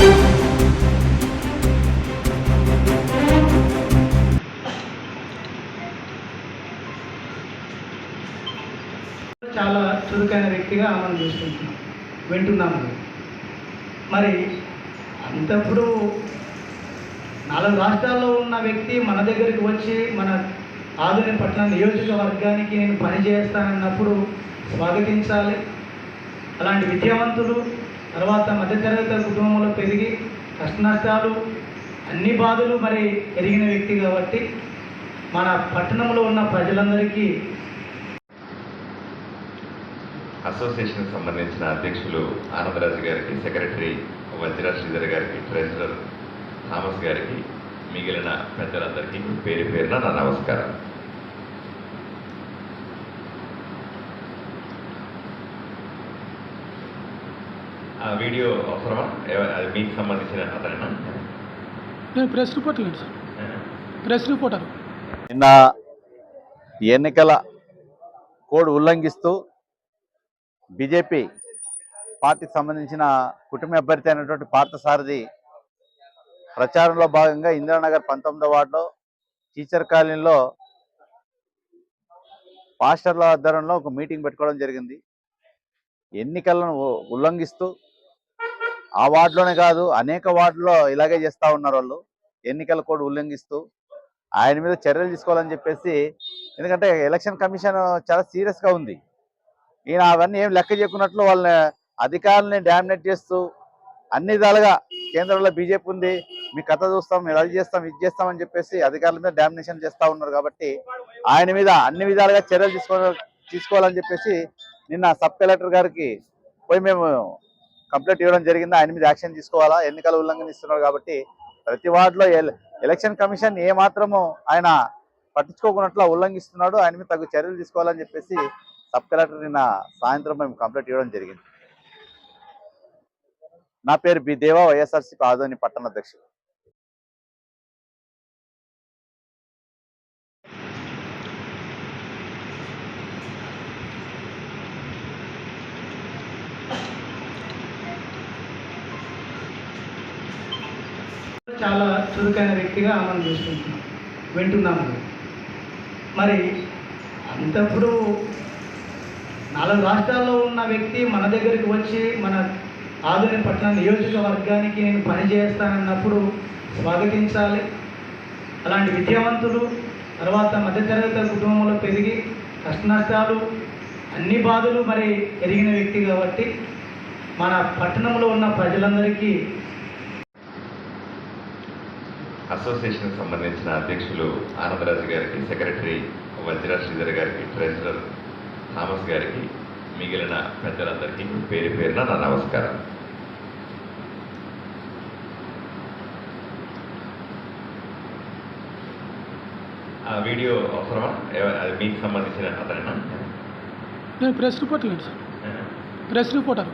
చాలా చురుకైన వ్యక్తిగా మనం చూసుకుంటున్నాం. వింటున్నాము. మరి అంతప్పుడు నాలుగు రాష్ట్రాల్లో ఉన్న వ్యక్తి మన దగ్గరికి వచ్చి మన ఆధునిక పట్టణ నియోజకవర్గానికి నేను పనిచేస్తానన్నప్పుడు స్వాగతించాలి. అలాంటి విద్యావంతులు తర్వాత మధ్యతరగతి కుటుంబంలో పెరిగి కష్టనష్టాలు అన్ని బాధలు మరి ఎరిగిన వ్యక్తి కాబట్టి మన పట్టణంలో ఉన్న ప్రజలందరికీ అసోసియేషన్కి సంబంధించిన అధ్యక్షులు ఆనందరాజు గారికి సెక్రటరీ వజ్రా శ్రీధర్ గారికి ట్రెజరర్ థామస్ గారికి మిగిలిన పెద్దలందరికీ పేరు పేరున నా నమస్కారం. ఆ వీడియో అవసరమా? అది మీకు సంబంధించిన అతనేనా? నేను ప్రెస్ రిపోర్టర్ లేండి సార్. ప్రెస్ రిపోర్టర్ నిన్న ఎన్నికల కోడ్ ఉల్లంఘిస్తూ బీజేపీ పార్టీకి సంబంధించిన కుటుంబ అభ్యర్థి అయినటువంటి పార్థసారథి ప్రచారంలో భాగంగా ఇందిరానగర్ పంతొమ్మిదో వార్డులో టీచర్ కాలనీలో పాస్టర్ల ఆధ్వర్యంలో ఒక మీటింగ్ పెట్టుకోవడం జరిగింది. ఎన్నికలను ఉల్లంఘిస్తూ ఆ వార్డులోనే కాదు అనేక వార్డులో ఇలాగే చేస్తూ ఉన్నారు వాళ్ళు. ఎన్నికల కోడ్ ఉల్లంఘిస్తూ ఆయన మీద చర్యలు తీసుకోవాలని చెప్పేసి ఎందుకంటే ఎలక్షన్ కమిషన్ చాలా సీరియస్గా ఉంది. ఈయన అవన్నీ ఏం లెక్క చేయకున్నట్లు వాళ్ళని అధికారులని డామినేట్ చేస్తూ అన్ని విధాలుగా కేంద్రంలో బీజేపీ ఉంది. మీ కథ చూస్తాం మీరు అది చేస్తాం ఇది చేస్తాం అని చెప్పేసి అధికారుల మీద డామినేషన్ చేస్తూ ఉన్నారు కాబట్టి ఆయన మీద అన్ని విధాలుగా చర్యలు తీసుకో తీసుకోవాలని చెప్పేసి నిన్న సబ్ కలెక్టర్ గారికి పోయి మేము కంప్లైంట్ ఇవ్వడం జరిగింది? ఆయన మీద యాక్షన్ తీసుకోవాలా? ఎన్నికల ఉల్లంఘన ఇస్తున్నారు కాబట్టి ప్రతి వార్డులో ఎలక్షన్ కమిషన్ ఏ మాత్రము ఆయన పట్టించుకోకున్నట్లు ఉల్లంఘిస్తున్నాడు. ఆయన మీద తగు చర్యలు తీసుకోవాలని చెప్పేసి సబ్ కలెక్టర్ నిన్న సాయంత్రం మేము కంప్లైంట్ ఇవ్వడం జరిగింది. నా పేరు బి దేవా వైఎస్ఆర్సీపీ ఆదోని పట్టణ అధ్యక్షుడు. చాలా చురుకైన వ్యక్తిగా మనం చూసుకుంటున్నాం. వింటున్నాము మరి అంతప్పుడు నాలుగు రాష్ట్రాల్లో ఉన్న వ్యక్తి మన దగ్గరికి వచ్చి మన ఆధునిక పట్టణ నియోజకవర్గానికి నేను పని చేస్తానన్నప్పుడు స్వాగతించాలి. అలాంటి విద్యావంతులు తర్వాత మధ్యతరగతి కుటుంబంలో పెరిగి కష్ట నష్టాలు అన్ని బాధలు మరి ఎరిగిన వ్యక్తి కాబట్టి మన పట్టణంలో ఉన్న ప్రజలందరికీ అసోసియేషన్కి సంబంధించిన అధ్యక్షులు ఆనందరాజు గారికి సెక్రటరీ వజ్రా శ్రీధర్ గారికి ట్రెజరర్ థామస్ గారికి మిగిలిన పెద్దలందరికీ పేరు పేరున నా నమస్కారం. ఆ వీడియో అవసరమా? అది మీకు సంబంధించిన అతనేనా? నేను ప్రెస్ రిపోర్టర్ లేండి సార్. Press reporter.